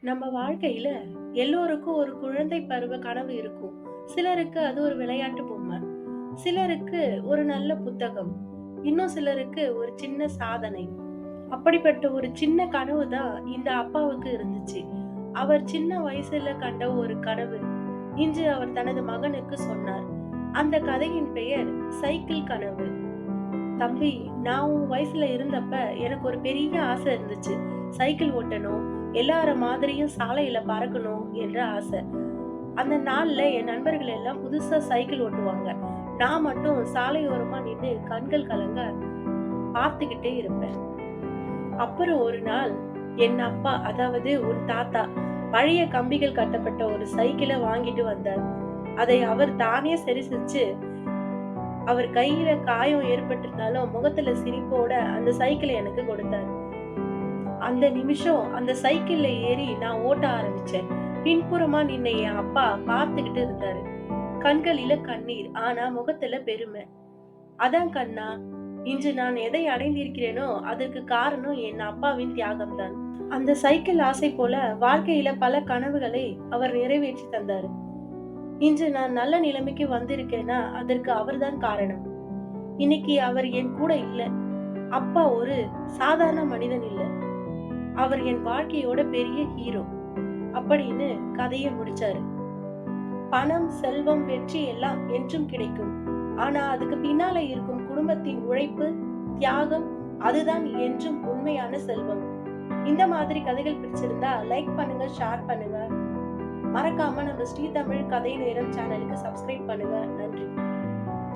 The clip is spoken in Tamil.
நம்ம வாழ்க்கையில எல்லோருக்கும் ஒரு குழந்தை பருவ கனவு இருக்கும். சிலருக்கு அது ஒரு விளையாட்டு பொம்மை. சிலருக்கு ஒரு நல்ல புத்தகம். இன்னும் சிலருக்கு ஒரு சின்ன சாதனை. அப்படிப்பட்ட ஒரு சின்ன கனவு தான் இந்த அப்பாவுக்கு இருந்துச்சு. அவர் சின்ன வயசுல கண்ட ஒரு கனவு இன்று அவர் தனது மகனுக்கு சொன்னார். அந்த கதையின் பெயர் சைக்கிள் கனவு. தம்பி, நான் உன் வயசுல இருந்தப்ப எனக்கு ஒரு பெரிய ஆசை இருந்துச்சு. சைக்கிள் ஓட்டணும், எல்லார மாதிரியும் சாலையில பறக்கணும் என்ற ஆசை. அந்த நாள்ல என் நண்பர்கள் எல்லாம் புதுசா சைக்கிள் ஓட்டுவாங்க. நான் மட்டும் சாலையோரமா நின்னு கண்கள் கலங்க பார்த்துக்கிட்டே இருப்பேன். அப்புறம் ஒரு நாள் என் அப்பா அதாவது ஒரு தாத்தா பழைய கம்பிகள் கட்டப்பட்ட ஒரு சைக்கிளை வாங்கிட்டு வந்தார். அதை அவர் தானே சரி செஞ்சு அவர் கையில காயம் ஏற்பட்டிருந்தாலும் முகத்துல சிரிப்போட அந்த சைக்கிளை எனக்கு கொடுத்தார். அந்த நிமிஷம் அந்த சைக்கிள்ல ஏறி நான் ஓட்ட ஆரம்பிச்சேன். பின்புறமா நின்ன என் அப்பா பார்த்துக்கிட்டு இருந்தாரு. கண்களில கண்ணீர் ஆனா முகத்துல பெருமை. அதான் கண்ணா, இன்று நான் எதை அடைந்திருக்கிறேனோ அதற்கு காரணம் என் அப்பாவின் தியாகம்தான். அந்த சைக்கிள் ஆசை போல வாழ்க்கையில பல கனவுகளை அவர் நிறைவேற்றி தந்தாரு. இன்று நான் நல்ல நிலைமைக்கு வந்திருக்கேன்னா அதற்கு அவர்தான் காரணம். இன்னைக்கு அவர் என் கூட இல்லை அப்பா ஒரு சாதாரண மனிதன் இல்லை அவர் என் வாழ்க்கையோட பெரிய ஹீரோ அப்படின்னு கதையை முடிச்சாரு. பணம், செல்வம், வெற்றி எல்லாம் என்றும் கிடைக்கும். ஆனா அதுக்கு பின்னால இருக்கும் குடும்பத்தின் உழைப்பு, தியாகம் அதுதான் என்றும் உண்மையான செல்வம். இந்த மாதிரி கதைகள் பிடிச்சிருந்தா லைக் பண்ணுங்க, ஷேர் பண்ணுங்க. மறக்காம நம்ம ஸ்ரீ தமிழ் கதை நேரம் சேனலுக்கு சப்ஸ்கிரைப் பண்ணுங்க. நன்றி.